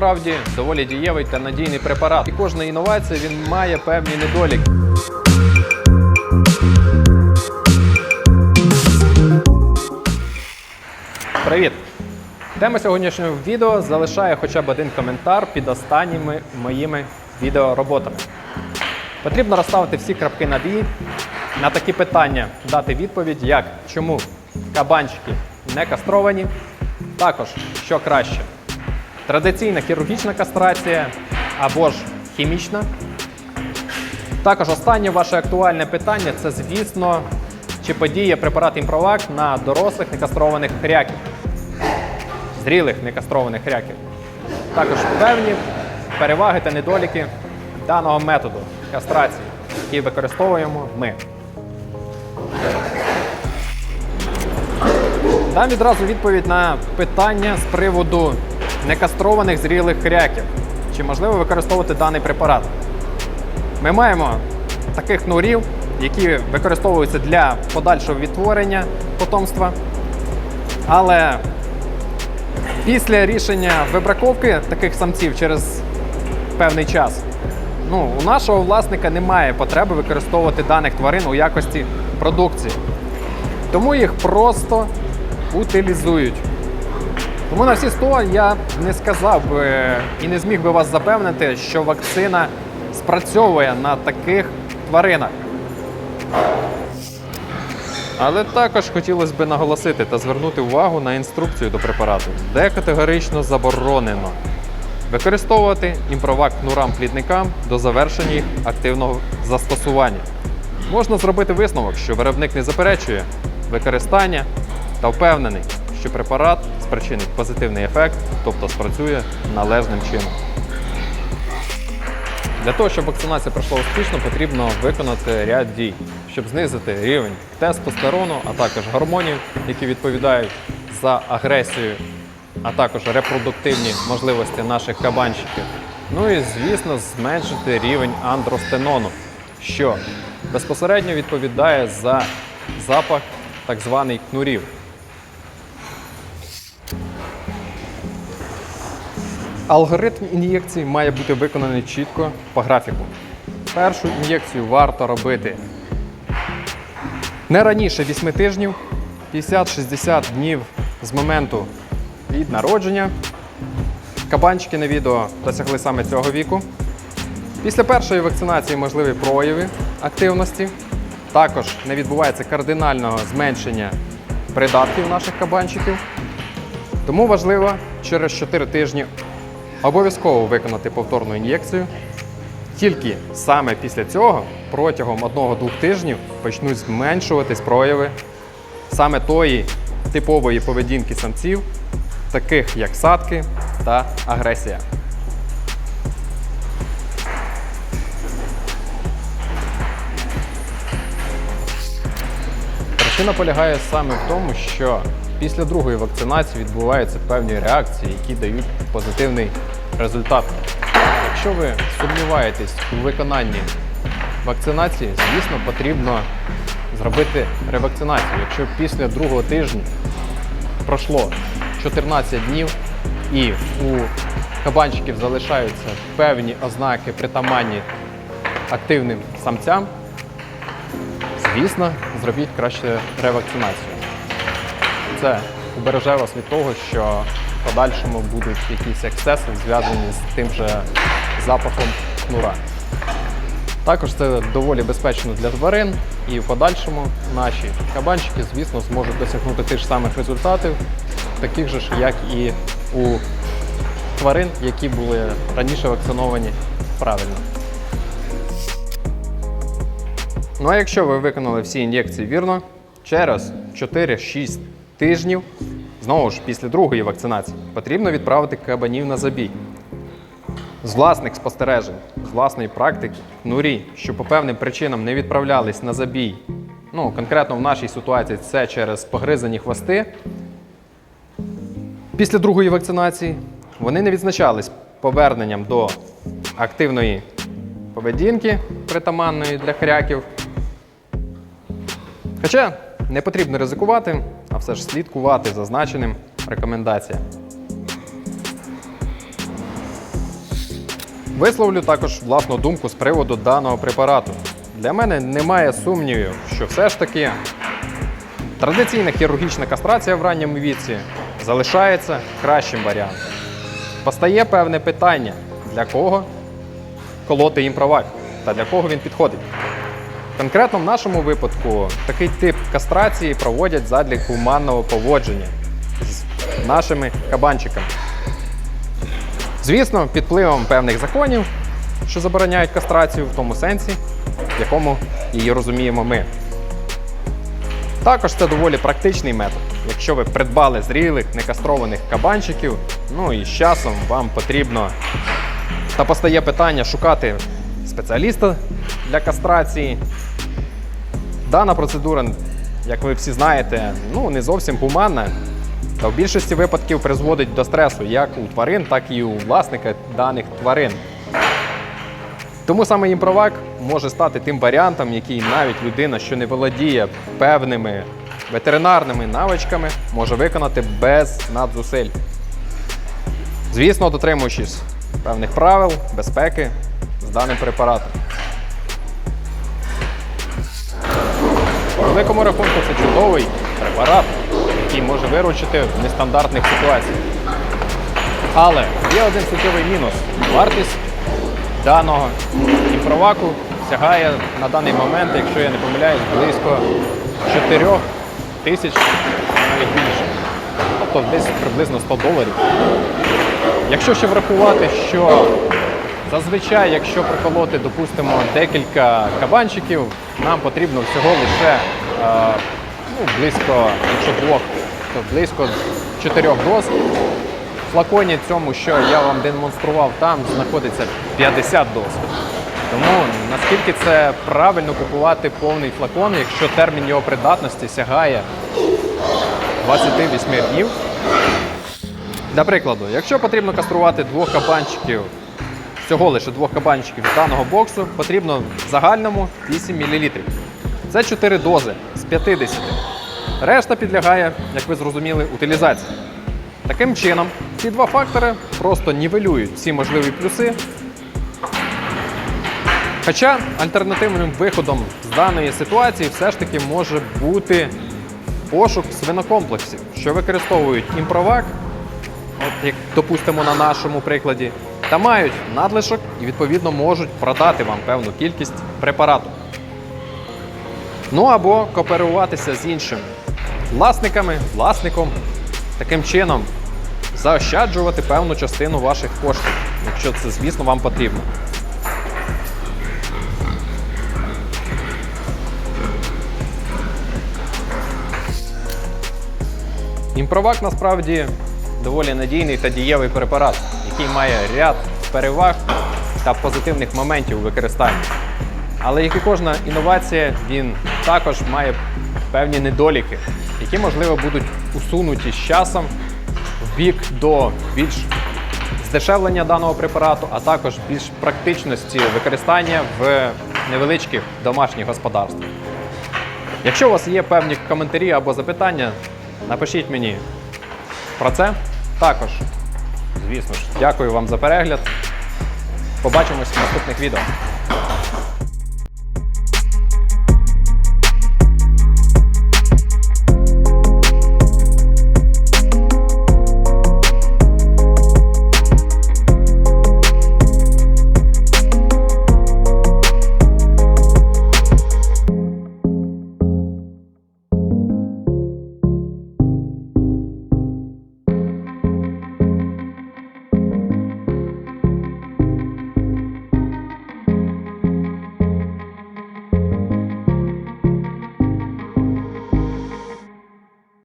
насправді доволі дієвий та надійний препарат. І кожна інновація він має певні недоліки. Привіт! Тема сьогоднішнього відео залишає хоча б один коментар під останніми моїми відеороботами. Потрібно розставити всі крапки над «і», на такі питання дати відповідь, як чому кабанчики не кастровані, також що краще. Традиційна хірургічна кастрація або ж хімічна. Також останнє ваше актуальне питання це, звісно, чи подіє препарат імпровак на дорослих некастрованих хряків, зрілих некастрованих хряків. Також певні переваги та недоліки даного методу кастрації, який використовуємо ми. Дам відразу відповідь на питання з приводу некастрованих зрілих хряків. Чи можливо використовувати даний препарат? Ми маємо таких нурів, які використовуються для подальшого відтворення потомства. Але після рішення вибраковки таких самців через певний час, ну, у нашого власника немає потреби використовувати даних тварин у якості продукції. Тому їх просто утилізують. Тому на всі 100 я не сказав би і не зміг би вас запевнити, що вакцина спрацьовує на таких тваринах. Але також хотілося б наголосити та звернути увагу на інструкцію до препарату, де категорично заборонено використовувати імпровак кнурам-плідникам до завершення їх активного застосування. Можна зробити висновок, що виробник не заперечує використання та впевнений, що препарат спричинить позитивний ефект, тобто спрацює належним чином. Для того, щоб вакцинація пройшла успішно, потрібно виконати ряд дій, щоб знизити рівень тестостерону, а також гормонів, які відповідають за агресію, а також репродуктивні можливості наших кабанчиків. Ну і, звісно, зменшити рівень андростенону, що безпосередньо відповідає за запах так званий кнурів. Алгоритм ін'єкцій має бути виконаний чітко по графіку. Першу ін'єкцію варто робити не раніше 8 тижнів, 50-60 днів з моменту від народження. Кабанчики на відео досягли саме цього віку. Після першої вакцинації можливі прояви активності. Також не відбувається кардинального зменшення придатків наших кабанчиків. Тому важливо через 4 тижні обов'язково виконати повторну ін'єкцію. Тільки саме після цього протягом 1-2 тижнів почнуть зменшуватись прояви саме тої типової поведінки самців, таких як садки та агресія. Причина полягає саме в тому, що після другої вакцинації відбуваються певні реакції, які дають позитивний результат. Якщо ви сумніваєтесь у виконанні вакцинації, звісно, потрібно зробити ревакцинацію. Якщо після другого тижня пройшло 14 днів і у кабанчиків залишаються певні ознаки притаманні активним самцям, звісно, зробіть краще ревакцинацію. Це убереже вас від того, що в подальшому будуть якісь ексцеси зв'язані з тим же запахом кнура. Також це доволі безпечно для тварин, і в подальшому наші кабанчики, звісно, зможуть досягнути тих ж самих результатів, таких же ж, як і у тварин, які були раніше вакциновані правильно. Ну а якщо ви виконали всі ін'єкції вірно, через 4-6 тижнів, знову ж після другої вакцинації, потрібно відправити кабанів на забій. З власних спостережень, з власної практики, нурі, що по певним причинам не відправлялись на забій, ну конкретно в нашій ситуації це через погризані хвости. Після другої вакцинації вони не відзначались поверненням до активної поведінки, притаманної для хряків. Хоча не потрібно ризикувати, все ж слідкувати зазначеним рекомендаціям. Висловлю також власну думку з приводу даного препарату. Для мене немає сумнівів, що все ж таки традиційна хірургічна кастрація в ранньому віці залишається кращим варіантом. Постає певне питання, для кого колоти імпровак та для кого він підходить. Конкретно в нашому випадку такий тип кастрації проводять задля гуманного поводження з нашими кабанчиками. Звісно, під впливом певних законів, що забороняють кастрацію в тому сенсі, в якому її розуміємо ми. Також це доволі практичний метод. Якщо ви придбали зрілих, некастрованих кабанчиків, ну і з часом вам потрібно та постає питання шукати спеціаліста для кастрації. Дана процедура, як ви всі знаєте, ну не зовсім гуманна. Та в більшості випадків призводить до стресу як у тварин, так і у власника даних тварин. Тому саме імпровак може стати тим варіантом, який навіть людина, що не володіє певними ветеринарними навичками, може виконати без надзусиль. Звісно, дотримуючись певних правил безпеки з даним препаратом. У великому рахунку це чудовий препарат, який може виручити в нестандартних ситуаціях. Але є один суттєвий мінус. Вартість даного імпроваку сягає на даний момент, якщо я не помиляюсь, близько 4 тисяч навіть більше. Тобто десь приблизно 100 доларів. Якщо ще врахувати, що зазвичай, якщо проколоти, допустимо, декілька кабанчиків, нам потрібно всього лише е, ну, близько, якщо двох, то близько чотирьох доз. В флаконі цьому, що я вам демонстрував, там знаходиться 50 доз. Тому наскільки це правильно купувати повний флакон, якщо термін його придатності сягає 28 днів. Для прикладу, якщо потрібно каструвати двох кабанчиків, всього лише двох кабанчиків з даного боксу, потрібно в загальному 8 мл. Це 4 дози з 50. Решта підлягає, як ви зрозуміли, утилізації. Таким чином, ці два фактори просто нівелюють всі можливі плюси. Хоча альтернативним виходом з даної ситуації все ж таки може бути пошук свинокомплексів, що використовують імпровак, от як допустимо на нашому прикладі, та мають надлишок і відповідно можуть продати вам певну кількість препарату. Ну або кооперуватися з іншими власниками, власником, таким чином заощаджувати певну частину ваших коштів, якщо це, звісно, вам потрібно. Імпровак насправді доволі надійний та дієвий препарат, який має ряд переваг та позитивних моментів у використанні. Але як і кожна інновація, він також має певні недоліки, які, можливо, будуть усунуті з часом в бік до більш здешевлення даного препарату, а також більш практичності використання в невеличких домашніх господарствах. Якщо у вас є певні коментарі або запитання, напишіть мені про це. Також, звісно ж, дякую вам за перегляд. Побачимось в наступних відео.